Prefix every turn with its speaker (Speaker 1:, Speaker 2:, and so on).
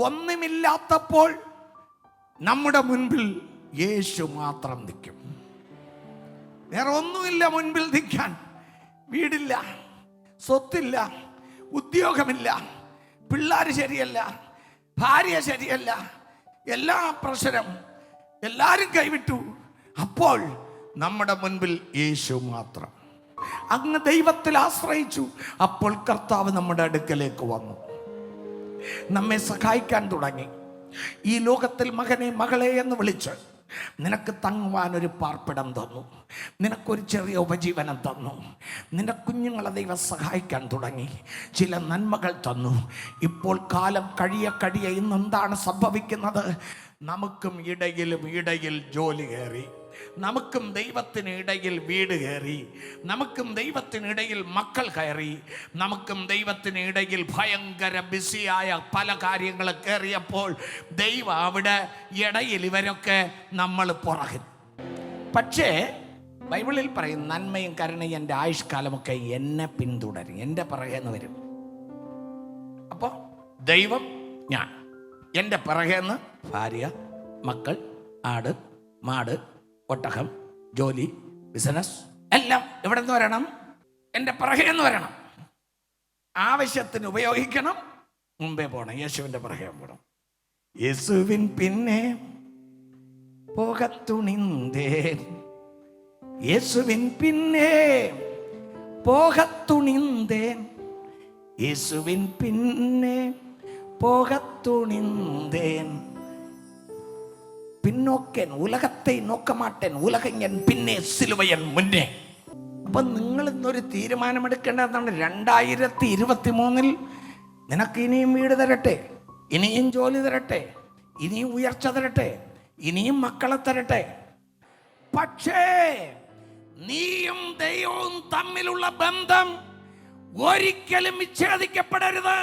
Speaker 1: ഒന്നുമില്ലാത്തപ്പോൾ നമ്മുടെ മുൻപിൽ യേശു മാത്രം നിൽക്കും. വേറെ ഒന്നുമില്ല മുൻപിൽ നിൽക്കാൻ. വീടില്ല സ്വത്തില്ല ഉദ്യോഗമില്ല പിള്ളേർ ശരിയല്ല ഭാര്യ ശരിയല്ല എല്ലാ പ്രശ്നം എല്ലാവരും കൈവിട്ടു. അപ്പോൾ നമ്മുടെ മുൻപിൽ യേശു മാത്രം. അങ്ങ് ദൈവത്തിൽ ആശ്രയിച്ചു. അപ്പോൾ കർത്താവ് നമ്മുടെ അടുക്കലേക്ക് വന്നു. നമ്മെ സഹായിക്കാൻ തുടങ്ങി. ഈ ലോകത്തിൽ മകനെ മകളെ എന്ന് വിളിച്ച് നിനക്ക് തങ്ങുവാൻ ഒരു പാർപ്പിടം തന്നു. നിനക്കൊരു ചെറിയ ഉപജീവനം തന്നു. നിന്റെ കുഞ്ഞുങ്ങളെ ദൈവം സഹായിക്കാൻ തുടങ്ങി. ചില നന്മകൾ തന്നു. ഇപ്പോൾ കാലം കഴിയ കഴിയ ഇന്ന് എന്താണ് സംഭവിക്കുന്നത്? നമുക്കും ഇടയിലും ഇടയിൽ ജോലി കയറി. നമുക്കും ദൈവത്തിനിടയിൽ വീട് കയറി നമുക്കും ദൈവത്തിനിടയിൽ മക്കൾ കയറി നമുക്കും ദൈവത്തിനിടയിൽ ഭയങ്കര ബിസിയായ പല കാര്യങ്ങൾ കയറിയപ്പോൾ ദൈവം അവിടെ ഇടയിൽ ഇവരൊക്കെ നമ്മൾ പുറകിൽ. പക്ഷേ ബൈബിളിൽ പറയും നന്മയും കരുണയും എന്റെ ആയുഷ്കാലമൊക്കെ എന്നെ പിന്തുടരും എന്റെ പിറകേന്ന് വരും. അപ്പോൾ ദൈവം ഞാൻ എന്റെ പിറകേന്ന് ഭാര്യ മക്കൾ ആട് മാട് ഒട്ടകം ജോലി ബിസിനസ് എല്ലാം എവിടെ നിന്ന് വരണം? എന്റെ പിറകേന്ന് വരണം. ആവശ്യത്തിന് ഉപയോഗിക്കണം. മുമ്പേ പോകണം യേശുവിന്റെ പിറകെ പോകണം യേശുവിൻ പിന്നെ പോകത്തുണിന്തേൻ യേശുവിൻ പിന്നെ പോകത്തുണിന്തേൻ യേശുവിൻ പിന്നെ പോകത്തുണിന്തേൻ പിന്നോക്കൻ ഉലകത്തെ നോക്കമാട്ടൻ ഉലകഞ്ഞൻ പിന്നെ സിലുവയൻ മുന്നേ. അപ്പൊ നിങ്ങൾ ഇന്നൊരു തീരുമാനമെടുക്കേണ്ടതാണ് രണ്ടായിരത്തി ഇരുപത്തി മൂന്നിൽ നിനക്ക് ഇനിയും വീട് തരട്ടെ ഇനിയും ജോലി തരട്ടെ ഇനിയും ഉയർച്ച തരട്ടെ ഇനിയും മക്കളെ തരട്ടെ. പക്ഷേ നീയും ദൈവവും തമ്മിലുള്ള ബന്ധം ഒരിക്കലും വിച്ഛേദിക്കപ്പെടരുത്